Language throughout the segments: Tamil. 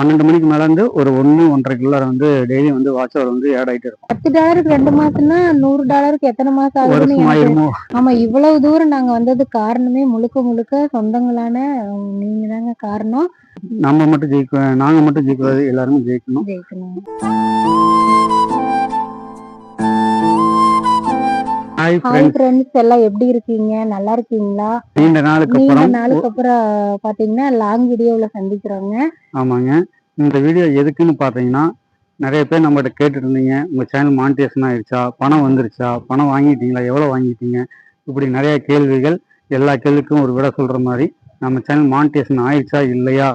பன்னெண்டு மணிக்கு மேல இருந்து ஒரு ஒண்ணு ஒன்றரைக்குள்ளார வந்து டெய்லி வந்து வாட்ச் அவர் வந்து ஆட் ஆயிட்டு இருக்கும். பத்து டாலருக்கு ரெண்டு மாசம்னா நூறு டாலருக்கு எத்தனை மாசம் ஆகுதுன்னு ஆமா இவ்வளவு தூரம் நாங்க வந்தது காரணமே முழுக்க முழுக்க சொந்தங்களான நீங்க தாங்க காரணம். நம்ம மட்டும் ஜெயிக்க நாங்க மட்டும் ஜெயிக்கூடாது எல்லாருமே ஜெயிக்கணும். ஜெயிக்கணும். ஹாய் ஃப்ரெண்ட்ஸ் எல்லாம் எப்படி இருக்கீங்க? நல்லா இருக்கீங்களா? நீண்ட நாளுக்கு நீண்ட அப்புறம் நாளுக்கு அப்புறம் பாத்தீங்கன்னா லாங் வீடியோல சந்திக்கிறோங்க. ஆமாங்க. இந்த வீடியோ எதுக்குன்னு பார்த்தீங்கன்னா நிறைய பேர் நம்மகிட்ட கேட்டுட்டு இருந்தீங்க. உங்க சேனல் மானிட்டேஷன் ஆயிடுச்சா? பணம் வந்துருச்சா? பணம் வாங்கிட்டீங்களா? எவ்வளோ வாங்கிட்டீங்க? இப்படி நிறைய கேள்விகள் எல்லா கேள்விக்கும் ஒரு விட சொல்ற மாதிரி நம்ம சேனல் மானிட்டேஷன் ஆயிடுச்சா? இல்லையா?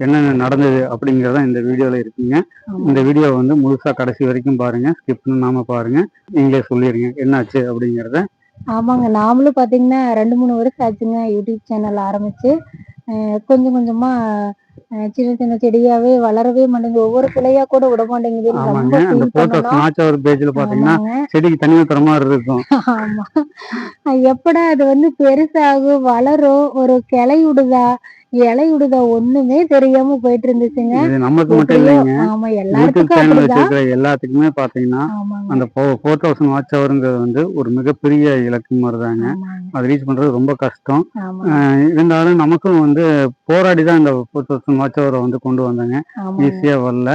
என்னென்ன நடந்தது அப்படிங்கிறத இந்த வீடியோவில் இருக்குங்க. இந்த வீடியோ வந்து முழுசா கடைசி வரைக்கும் பாருங்க. ஸ்கிப் பண்ணாம பாருங்க. நீங்களே சொல்லிடுங்க என்னாச்சு அப்படிங்கிறத. ஆமாங்க. நாமளும் பாத்தீங்கன்னா ரெண்டு மூணு வருஷம் ஆச்சுங்க யூடியூப் சேனல் ஆரம்பிச்சு. கொஞ்சம் கொஞ்சமா அஹ் சின்ன சின்ன செடியாவே வளரவே மாட்டேங்குது. ஒவ்வொரு கிளையா கூட விட மாட்டேங்குது. அந்த போட்டோஸ் ஒரு பேஜ்ல பாத்தீங்கன்னா. செடிக்கு தண்ணி ஊத்துற மாதிரி இருக்கும் ஆமா. எப்படா அது வந்து பெருசாகும் வளரும் ஒரு கிளை விடுதா? இலை விடுதா ஒண்ணுமே தெரியாம போயிட்டு இருந்துச்சுங்க நமக்கு மட்டும் இல்லைங்க. ஆமா எல்லாத்துக்கும் எல்லாத்துக்குமே பாத்தீங்கன்னா அந்த ஃபோர் தௌசண்ட் வாட்ச் ஹவருங்கிறது வந்து ஒரு மிகப்பெரிய இலக்கு மாதிரி தாங்க ஆமாங்க. அது ரீச் பண்றது ரொம்ப கஷ்டம். இருந்தாலும் நமக்கும் வந்து போராடி தான் இந்த ஃபோர் தௌசண்ட் வாட்ச் ஹவரை வந்து கொண்டு வந்தாங்க. ஈஸியா வரல.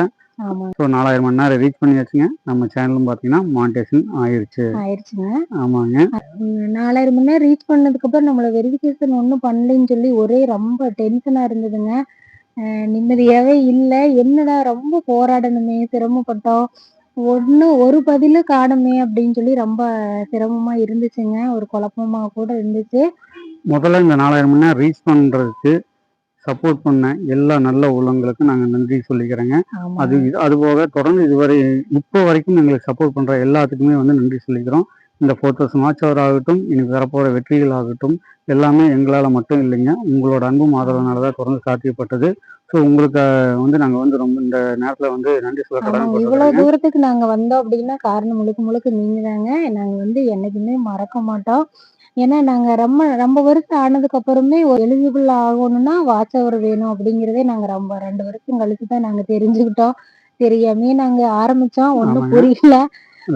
ஸோ நாலாயிரம் மணி நேரம் ரீச் பண்ணியாச்சுங்க. நம்ம சேனலும் பாத்தீங்கன்னா மானிட்டேஷன் ஆயிருச்சு. ஆயிடுச்சுங்க ஆமாங்க. நாலாயிரம் மணி நேரம் ரீச் பண்ணதுக்கு அப்புறம் நம்மள வெரிஃபிகேஷன் ஒன்றும் பண்ணலைன்னு சொல்லி ஒரே ரொம்ப டென்ஷனா இருந்ததுங்க. அஹ் நிம்மதியாவே இல்லை. என்னடா ரொம்ப போராடணுமே சிரமப்பட்டோம். ஒண்ணு ஒரு பதிலு காணுமே அப்படின்னு சொல்லி ரொம்ப சிரமமா இருந்துச்சுங்க. ஒரு குழப்பமா கூட இருந்துச்சு. முதல்ல இந்த நாலாயிரம் மணி நேரம் ரீச் பண்றதுக்கு சப்போர்ட் பண்ண எல்லா நல்ல உள்ளவங்களுக்கும் நாங்க நன்றி சொல்லிக்கிறேங்க. அது அது போக தொடர்ந்து இதுவரை இப்போ வரைக்கும் எங்களுக்கு சப்போர்ட் பண்ற எல்லாத்துக்குமே வந்து நன்றி சொல்லிக்கிறோம். இந்த வாட்ச் ஹவர் ஆகட்டும் இனி வரப்போற வெற்றிகள் ஆகட்டும் எல்லாமே எங்களால மட்டும் இல்லைங்க. உங்களோட அன்பும் ஆதரவுனால தான் தொடர்ந்து சாத்தியப்பட்டது. ஸோ உங்களுக்கு வந்து நாங்க வந்து ரொம்ப இந்த நேரத்துல வந்து நன்றி சொல்ல ஆமாங்க இவ்வளவு தூரத்துக்கு நாங்க வந்தோம் அப்படின்னா காரணம் முழுக்க முழுக்க நீங்க தாங்க நாங்க வந்து என்னைக்குமே மறக்க மாட்டோம். ஏன்னா நாங்க ரொம்ப ரொம்ப வருஷம் ஆனதுக்கு அப்புறமே எலிஜிபிள் ஆகணும்னா வாட்ச் அவர் வேணும் அப்படிங்கறதே நாங்க ரொம்ப ரெண்டு வருஷம் கழிச்சு தான் நாங்க தெரிஞ்சுக்கிட்டோம். தெரியாமே நாங்க ஆரம்பிச்சோம். ஆமாங்க. புரியல.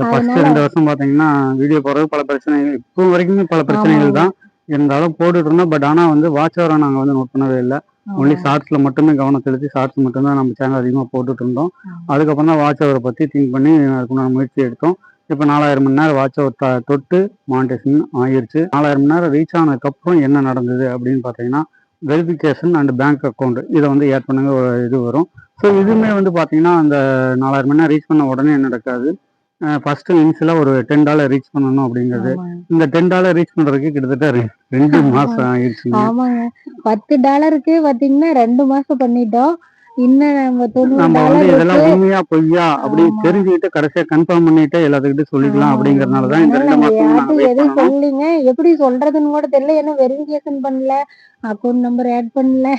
ஃபர்ஸ்ட் ரெண்டு வருஷம் பாத்தீங்கன்னா வீடியோ போடுறது பல பிரச்சனைகள். இப்போ வரைக்குமே பல பிரச்சனைகள் தான். இருந்தாலும் போட்டுட்டு இருந்தோம். பட் ஆனா வந்து வாட்ச் ஹவரை நாங்க வந்து நோட் பண்ணவே இல்லை. ஒன்லி ஷார்ட்ஸ்ல மட்டுமே கவனம் செலுத்தி ஷார்ட்ஸ் மட்டும்தான் நம்ம சேனல் அதிகமா போட்டுட்டு இருந்தோம். அதுக்கப்புறம் தான் வாட்ச் ஹவரை பத்தி திங்க் பண்ணி அதுக்குண்டான முயற்சி எடுத்தோம். இப்போ நாலாயிரம் மணி நேரம் வாட்ச் ஹவர் தொட்டு மானிட்டேஷன் ஆயிருச்சு நாலாயிரம் மணி நேரம் ரீச் ஆனதுக்கப்புறம் என்ன நடந்தது அப்படின்னு பார்த்தீங்கன்னா வெரிஃபிகேஷன் அண்ட் பேங்க் அக்கௌண்ட் இதை வந்து ஏட் பண்ணுங்க ஒரு இது வரும். ஸோ இதுவுமே வந்து பார்த்தீங்கன்னா அந்த நாலாயிரம் மணி நேரம் ரீச் பண்ண உடனே நடக்காது. ஃபர்ஸ்ட் இனிஷியலாக ஒரு டென் டாலர் ரீச் பண்ணணும் அப்படிங்கிறது. இந்த டென் டாலர் ரீச் பண்றதுக்கு கிட்டத்தட்ட ரெண்டு மாசம் ஆயிடுச்சுங்க ஆமாங்க. பத்து டாலருக்கு பாத்தீங்கன்னா ரெண்டு மாசம் பண்ணிட்டோம். நம்ம வந்து இதெல்லாம் உண்மையா பொய்யா அப்படின்னு. தெரிஞ்சுக்கிட்டு கடைசியா கன்ஃபார்ம் பண்ணிட்டு எல்லாத்துக்கிட்டும் சொல்லிக்கலாம் அப்படிங்கறதுனாலதான் இந்த ரெண்டு மாசம் எதுவும் சொல்லலைங்க எப்படி சொல்றதுன்னு கூட தெரியல. ஏன்னா வெரிஃபிகேஷன் பண்ணல? அக்கௌண்ட் நம்பர் ஆட் பண்ணல.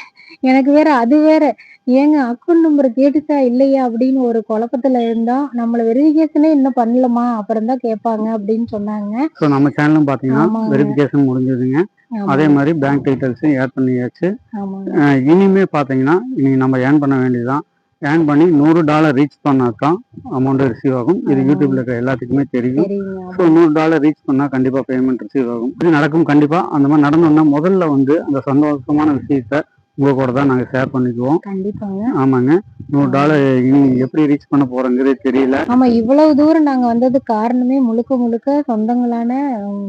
எனக்கு வேற அது வேற. ஏங்க அக்கௌண்ட் நம்பர் கேட்டுச்சா இல்லையா அப்படின்னு ஒரு குழப்பத்துல இருந்தோம் நம்மள வெரிஃபிகேஷனே இன்னும் பண்ணலமா? அப்புறம் தான் கேட்பாங்க அப்படின்னு சொன்னாங்க. ஸோ நம்ம சேனலும் பாத்தீங்கன்னா ஆமாங்க. வெரிஃபிகேஷன் முடிஞ்சதுங்க. ஆமா, அதே மாதிரி பேங்க் டீட்டெயில்ஸும் ஆட் பண்ணியாச்சு. ஆமாங்க. அஹ் இனிமே பாத்தீங்கன்னா இனி நம்ம ஏர்ன் பண்ண வேண்டியதுதான். ஏர்ன் பண்ணி நூறு டாலர் ரீச் பண்ணாதான் அமௌண்ட் ரிசீவ் ஆகும். இது. யூடியூப்ல இருக்க எல்லாத்துக்குமே தெரியும். சரிங்க ஸோ நூறு டாலர் ரீச் பண்ணா கண்டிப்பா பேமெண்ட் ரிசீவ் ஆகும். இது நடக்கும் கண்டிப்பா. அந்த மாதிரி நடந்தோம்னா முதல்ல வந்து அந்த சந்தோஷமான விஷயத்த உங்க கூட தான் நாங்க ஷேர் பண்ணிக்குவோம். கண்டிப்பாங்க. ஆமாங்க. நூறு டாலர் இனி எப்படி ரீச் பண்ண போறோங்கிறது தெரியல. ஆமா இவ்வளவு தூரம் நாங்க வந்தது காரணமே முழுக்க முழுக்க சொந்தங்களான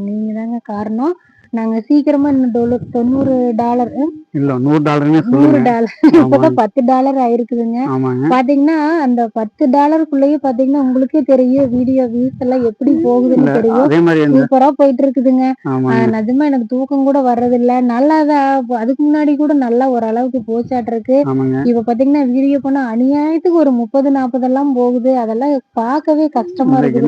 நீங்க தாங்க காரணம். நாங்க சீக்கிரமா இன்னும் தொண்ணூறு டாலர் இல்ல நூறு டாலர்னே நூறு டாலர் இப்பதான் பத்து டாலர் ஆயிருக்குதுங்க. பாத்தீங்கன்னா அந்த பத்து டாலருக்குள்ளேயே பாத்தீங்கன்னா உங்களுக்கே தெரியும் வீடியோ வியூஸ் எல்லாம் எப்படி போகுதுன்னு இல்ல தெரியும். சூப்பரா போயிட்டு இருக்குதுங்க நிஜமா எனக்கு தூக்கம் கூட வர்றதில்ல. நல்லாதான் அதுக்கு முன்னாடி கூட நல்லா ஓரளவுக்கு போச்சாட்டிருக்கு. ஆமாங்க. இப்ப பாத்தீங்கன்னா வீடியோ பண்ணா அநியாயத்துக்கு ஒரு முப்பது நாற்பது எல்லாம் போகுது. அதெல்லாம் பார்க்கவே கஷ்டமா இல்ல,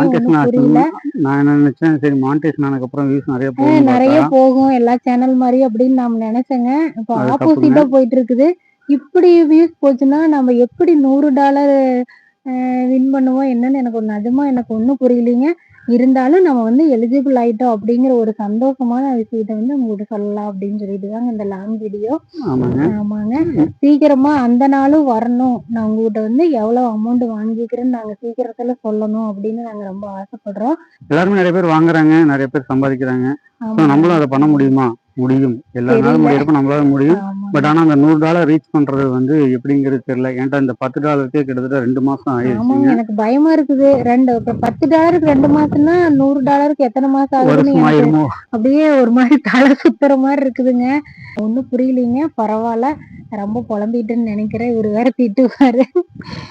ஒண்ணும் புரியல. நான் நினைச்சேன் சரி மானிட்டேஷன் ஆனதுக்கு அப்புறம் வியூஸ் நிறைய போகும் நிறைய போகும் எல்லா சேனல் மாதிரி அப்படின்னு நாம் நினைச்சேங்க. இப்ப ஆப்போசிட்டா போயிட்டு இருக்குது இப்படி வியூஸ் போச்சுன்னா நம்ம எப்படி நூறு டாலர் வின் பண்ணுவோம்? என்னன்னு எனக்கு ஒரு நிஜமா எனக்கு ஒண்ணும் புரியலைங்க. இருந்தாலும் நம்ம வந்து எலிஜிபிள் ஆயிட்டோம் அப்படிங்கிற ஒரு சந்தோஷமான விஷயத்த வந்து உங்ககிட்ட சொல்லலாம் அப்படின்னு சொல்லிட்டு தாங்க இந்த லாங் வீடியோ ஆமாங்க. சீக்கிரமா அந்த நாளும் வரணும். நான் உங்ககிட்ட வந்து எவ்வளவு அமௌண்ட் வாங்கிக்கிறேன்னு நாங்க சீக்கிரத்துல சொல்லணும் அப்படின்னு நாங்க ரொம்ப ஆசைப்படுறோம். எல்லாருமே நிறைய பேர் வாங்குறாங்க நிறைய பேர் சம்பாதிக்கிறாங்க. நம்மளும் அதை பண்ண முடியுமா? முடியும். எல்லா நாளும். முடியறப்ப நம்மளால முடியும். பட் ஆனா அந்த நூறு டாலர் ரீச் பண்றது வந்து எப்படிங்கிறது தெரியல. ஏன்டா இந்த பத்து டாலருக்கே கிட்டத்தட்ட ரெண்டு மாசம் ஆயிடுச்சுங்க எனக்கு பயமா இருக்குது. ரெண்டு பத்து டாலருக்கு ரெண்டு மாசம்னா நூறு டாலருக்கு எத்தனை மாசம் ஆகுதுன்னு அப்படியே ஒரு மாதிரி தலை சுத்துற மாதிரி இருக்குதுங்க. ஒண்ணும் புரியலைங்க. பரவாயில்ல. ரொம்ப புலம்பிட்டுன்னு நினைக்கிறேன். இவரு வேற திட்டுவாரு.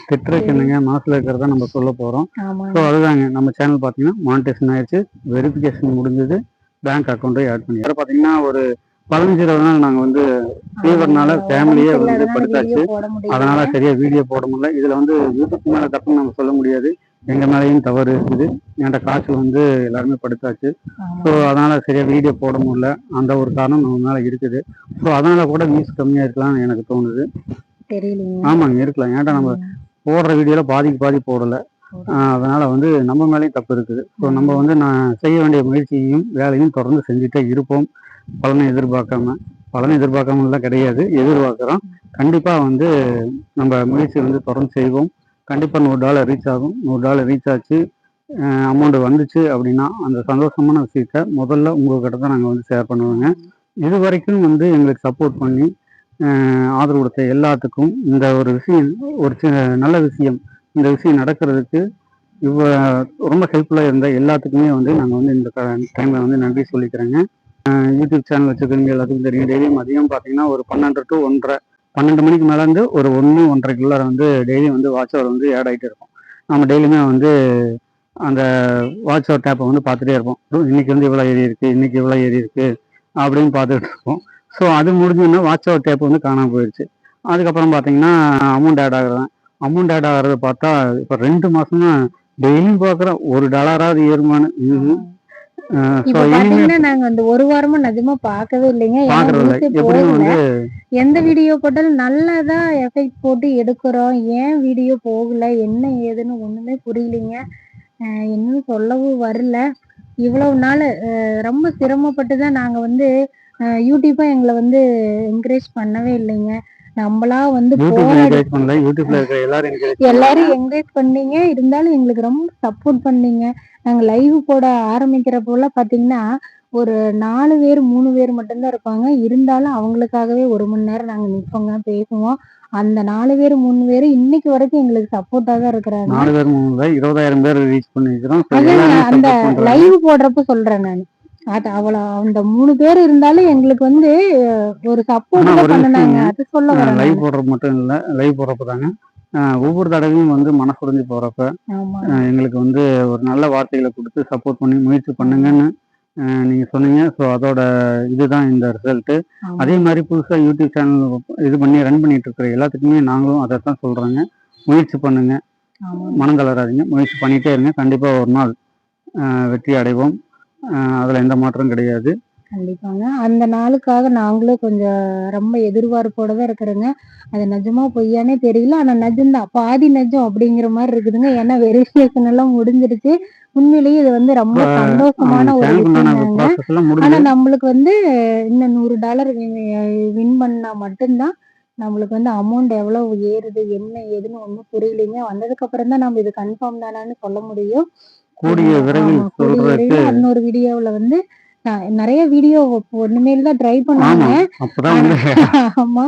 திட்டுறதுக்கு என்னங்க மனசுல இருக்கிறத நம்ம சொல்ல போறோம். ஸோ அதுதாங்க. நம்ம சேனல் பார்த்தீங்கன்னா மானிட்டேஷன் ஆயிடுச்சு வெரிஃபிகேஷன் முடிஞ்சது. பேங்க் அக்கௌண்ட்டை ஆட் பண்ணி பார்த்தீங்கன்னா ஒரு பதினஞ்சு நாள் நாங்கள் வந்து ஃபீவர்னால. ஃபேமிலியே வந்து படுத்தாச்சு. அதனால சரியா வீடியோ போட முடியல. இதுல வந்து யூடியூப் மேல தப்புன்னு நம்ம சொல்ல முடியாது. எங்க மேலேயும் தவறு இருக்குது. என்கிட்ட காசு வந்து எல்லாருமே படுத்தாச்சு. ஸோ அதனால சரியா வீடியோ போட முடியல. அந்த ஒரு காரணம் நம்ம மேல இருக்குது. ஸோ அதனால கூட வியூஸ் கம்மியா இருக்கலாம்னு எனக்கு தோணுது. ஆமாங்க இருக்கலாம். ஏன்டா நம்ம போடுற வீடியோல பாதிக்கு பாதி போடல. அதனால வந்து நம்ம மேலேயும் தப்பு இருக்குது. ஸோ நம்ம வந்து நான் செய்ய வேண்டிய முயற்சியையும் வேலையும் தொடர்ந்து செஞ்சுட்டே இருப்போம். பலனை எதிர்பார்க்காம பலனை எதிர்பார்க்காமலாம் கிடையாது. எதிர்பார்க்குறோம். கண்டிப்பாக வந்து நம்ம முயற்சி வந்து தொடர்ந்து செய்வோம். கண்டிப்பாக நூறு டாலர் ரீச் ஆகும். நூறு டாலர் ரீச் ஆச்சு. அமௌண்ட் வந்துச்சு அப்படின்னா அந்த சந்தோஷமான விஷயத்த முதல்ல உங்கள்கிட்ட தான் நாங்கள் வந்து ஷேர் பண்ணுவோங்க. இது வரைக்கும் வந்து எங்களுக்கு சப்போர்ட் பண்ணி ஆதரவு கொடுத்த எல்லாத்துக்கும் இந்த ஒரு விஷயம் ஒரு நல்ல விஷயம் இந்த விஷயம் நடக்கிறதுக்கு இவ்வ ரொம்ப ஹெல்ப்ஃபுல்லாக இருந்த எல்லாத்துக்குமே வந்து நாங்கள் வந்து இந்த டைமில் வந்து நன்றி சொல்லிக்கிறேங்க. யூடியூப் சேனல் வச்சுருக்கவங்க எல்லாத்துக்கும் தெரியும். டெய்லி மதியம் பார்த்தீங்கன்னா ஒரு பன்னெண்டு டு ஒன்றரை பன்னெண்டு மணிக்கு மேலேருந்து ஒரு ஒன்று ஒன்றரைக்குள்ளார வந்து டெய்லி வந்து வாட்ச் அவர் வந்து ஆட் ஆகிட்டே இருக்கும். நம்ம டெய்லியுமே வந்து அந்த வாட்ச் அவர் டேப்பை வந்து பார்த்துட்டே இருப்போம். இன்றைக்கி இன்னைக்கு வந்து இவ்வளோ ஏறி இருக்குது இன்னைக்கு இவ்வளோ ஏறி இருக்குது அப்படின்னு பார்த்துட்டு இருப்போம். ஸோ அது முடிஞ்சோன்னா வாட்ச் அவர் டேப் வந்து காணாம போயிடுச்சு அதுக்கப்புறம் பார்த்தீங்கன்னா அமௌண்ட் ஆட் ஆகிறேன் அமௌண்ட் ஆட் ஆகிறத பார்த்தா இப்போ ரெண்டு மாசமா டெய்லியும் பார்க்குறேன் ஒரு டாலராவது ஏறுமான்னு. ஸோ இப்ப பாத்தீங்கன்னா நாங்க அந்த ஒரு வாரமா நிஜமா பார்க்கவே இல்லைங்க. வந்து எந்த வீடியோ போட்டாலும் நல்லதா எஃபெக்ட் போட்டு எடுக்கிறோம். ஏன் வீடியோ போகல? என்ன ஏதுன்னு ஒண்ணுமே புரியலைங்க. என்னன்னு சொல்லவும் வரல. இவ்வளவு நாள் ரொம்ப சிரமப்பட்டு தான் நாங்க வந்து அஹ் யூடியூப்பா எங்களை வந்து என்கரேஜ் பண்ணவே இல்லைங்க. நம்மளா வந்து எல்லாரும் என்கரேஜ் பண்ணீங்க. இருந்தாலும் எங்களுக்கு ரொம்ப சப்போர்ட் பண்ணீங்க. நாங்க லைவ் போட ஆரம்பிக்கிறப்போல பாத்தீங்கன்னா ஒரு நாலு பேர் மூணு பேர் மட்டும்தான் இருப்பாங்க. இருந்தாலும் அவங்களுக்காகவே ஒரு மணி நேரம் நாங்க நிற்போங்க பேசுவோம். அந்த நாலு பேர் மூணு பேர் இன்னைக்கு வரைக்கும் எங்களுக்கு சப்போர்ட்டா தான் இருக்கிறாங்க. நாலு பேர் மூணு பேர் இருபதாயிரம் பேர் ரீச் பண்ணிருக்கிறோம் அந்த. லைவ் போடுறப்ப சொல்றேன் நான். அது அவ்வளவு அந்த மூணு பேர் இருந்தாலும் எங்களுக்கு வந்து ஒரு சப்போர்ட் பண்ணுனாங்க அது சொல்ல லைவ். போடுறது மட்டும் இல்ல லைவ் போடுறப்ப தாங்க ஒவ்வொரு தடவையும் வந்து மனசுடைஞ்சு போறப்ப எங்களுக்கு வந்து ஒரு நல்ல வார்த்தைகளை கொடுத்து சப்போர்ட் பண்ணி முயற்சி பண்ணுங்கன்னு நீங்க சொன்னீங்க. ஸோ அதோட இதுதான் இந்த ரிசல்ட் ஆமா. அதே மாதிரி புதுசா யூடியூப் சேனல் இது பண்ணி ரன் பண்ணிட்டு இருக்கிற எல்லாத்துக்குமே நாங்களும் அதை தான் சொல்றோங்க. முயற்சி பண்ணுங்க. மனம் தளராதீங்க. முயற்சி பண்ணிட்டே இருங்க. கண்டிப்பா ஒரு நாள் வெற்றி அடைவோம். அதுல எந்த மாற்றம் கிடையாது. கண்டிப்பாங்க. அந்த நாளுக்காக நாங்களும் கொஞ்சம் ரொம்ப எதிர்பார்ப்போட தான் இருக்கிறோங்க. அது நிஜமா பொய்யானே தெரியல. ஆனா நிஜம்தான் பாதி நிஜம் அப்படிங்கிற மாதிரி இருக்குதுங்க. ஏன்னா வெரிஃபிகேஷன் எல்லாம் முடிஞ்சிருச்சு. உண்மையிலேயே இது வந்து ரொம்ப சந்தோஷமான ஒரு விஷயம் ஆனா நம்மளுக்கு வந்து இன்னும் நூறு டாலர் வின் பண்ணா மட்டும்தான் நம்மளுக்கு வந்து அமௌண்ட் எவ்வளவு ஏறுது என்ன ஏதுன்னு ஒண்ணும் புரியலைங்க. வந்ததுக்கு அப்புறம் தான் நம்ம இது கன்ஃபார்ம் தானான்னு சொல்ல முடியும். கூடிய விரைவில் சொல்றதுக்கு இன்னொரு வீடியோவுல வந்து நிறைய வீடியோ ஒண்ணுமேல் தான் ட்ரை பண்ணாங்க. ஆமா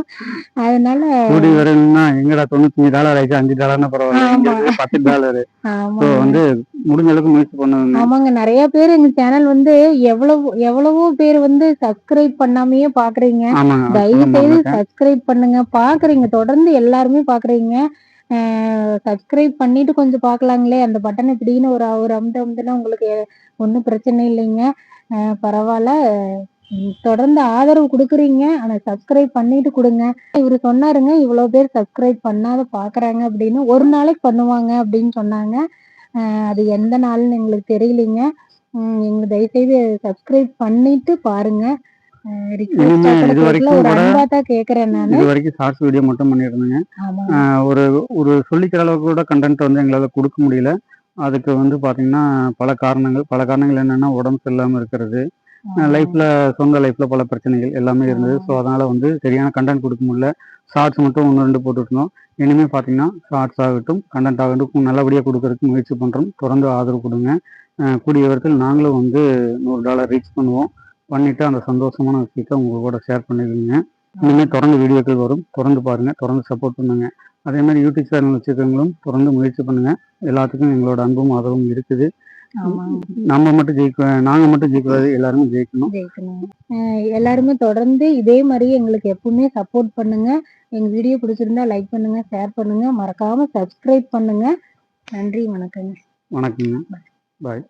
அதனால கூடி விரைவில்னா எங்கடா தொண்ணூத்தஞ்சு டாலர் ஆயிடுச்சு அஞ்சு டாலர்னா பரவாயில்ல. பத்து டாலர் வந்து முடிஞ்ச அளவுக்கு முயற்சி பண்ணுவாங்க ஆமாங்க. நிறைய பேர் எங்க சேனல் வந்து எவ்வளவு எவ்வளவோ பேர் வந்து சப்ஸ்கிரைப் பண்ணாமயே பாக்குறீங்க. தயவு செய்து. சப்ஸ்கிரைப் பண்ணுங்க. பாக்குறீங்க. தொடர்ந்து எல்லாருமே பாக்குறீங்க. சப்ஸ்கிரைப் பண்ணிட்டு கொஞ்சம் பார்க்கலாங்களே அந்த பட்டன் இப்படின்னு ஒரு ஒரு அமுத்து அமுத்துனா உங்களுக்கு ஒன்றும் பிரச்சனை இல்லைங்க. பரவாயில்ல. தொடர்ந்து ஆதரவு கொடுக்குறீங்க. ஆனால் சப்ஸ்கிரைப் பண்ணிட்டு கொடுங்க. இவர் சொன்னாருங்க இவ்வளோ பேர் சப்ஸ்கிரைப் பண்ணாத பார்க்குறாங்க அப்படின்னு. ஒரு நாளைக்கு பண்ணுவாங்க அப்படின்னு சொன்னாங்க. அது எந்த நாள்னு எங்களுக்கு தெரியலைங்க. எங்கள் எங்களுக்கு தயவுசெய்து சப்ஸ்கிரைப் பண்ணிட்டு பாருங்கள் இது வரைக்கும் கூட- இது வரைக்கும் ஷார்ட்ஸ் வீடியோ மட்டும் பண்ணியிருந்தேங்க. ஒரு ஒரு சொல்லிக்கிற அளவுக்கு கூட கண்டென்ட் வந்து எங்களால கொடுக்க முடியல. அதுக்கு வந்து பார்த்தீங்கன்னா பல காரணங்கள் பல காரணங்கள் என்னென்னா உடம்பு சரியில்லாமல் இருக்கிறது. லைஃப்பில் சொந்த லைஃப்பில் பல பிரச்சனைகள் எல்லாமே இருந்தது. ஸோ அதனால் வந்து சரியான கண்டென்ட் கொடுக்க முடியல. ஷார்ட்ஸ் மட்டும் ஒன்று ரெண்டு போட்டுருந்தோம் இனிமேல் பார்த்தீங்கன்னா ஷார்ட்ஸ் ஆகட்டும் கண்டென்ட் ஆகட்டும் நல்லபடியாக கொடுக்கறதுக்கு முயற்சி பண்ணுறோம் தொடர்ந்து ஆதரவு கொடுங்க. அஹ் கூடிய விதத்தில் நாங்களும் வந்து நூறு டாலர் ரீச் பண்ணுவோம். பண்ணிவிட்டு அந்த சந்தோஷமான விஷயத்தை உங்கள் கூட ஷேர் பண்ணிக்கோங்க இனிமேல் தொடர்ந்து வீடியோக்கள் வரும். தொடர்ந்து பாருங்கள் தொடர்ந்து சப்போர்ட் பண்ணுங்க. அதே மாதிரி யூடியூப் சேனல் வச்சுருக்கவங்களும் தொடர்ந்து முயற்சி பண்ணுங்க. எல்லாத்துக்கும் எங்களோட அன்பும் ஆதரவும் இருக்குது. நம்ம மட்டும் ஜெயிக்க நாங்கள் மட்டும் ஜெயிக்கூடாது எல்லாருமே ஜெயிக்கணும். எல்லாருமே தொடர்ந்து இதே மாதிரி எங்களுக்கு எப்பவுமே சப்போர்ட் பண்ணுங்க. எங்க வீடியோ பிடிச்சிருந்தா லைக் பண்ணுங்க ஷேர் பண்ணுங்க. மறக்காம சப்ஸ்கிரைப் பண்ணுங்க. நன்றி வணக்கங்க. வணக்கங்க. பாய்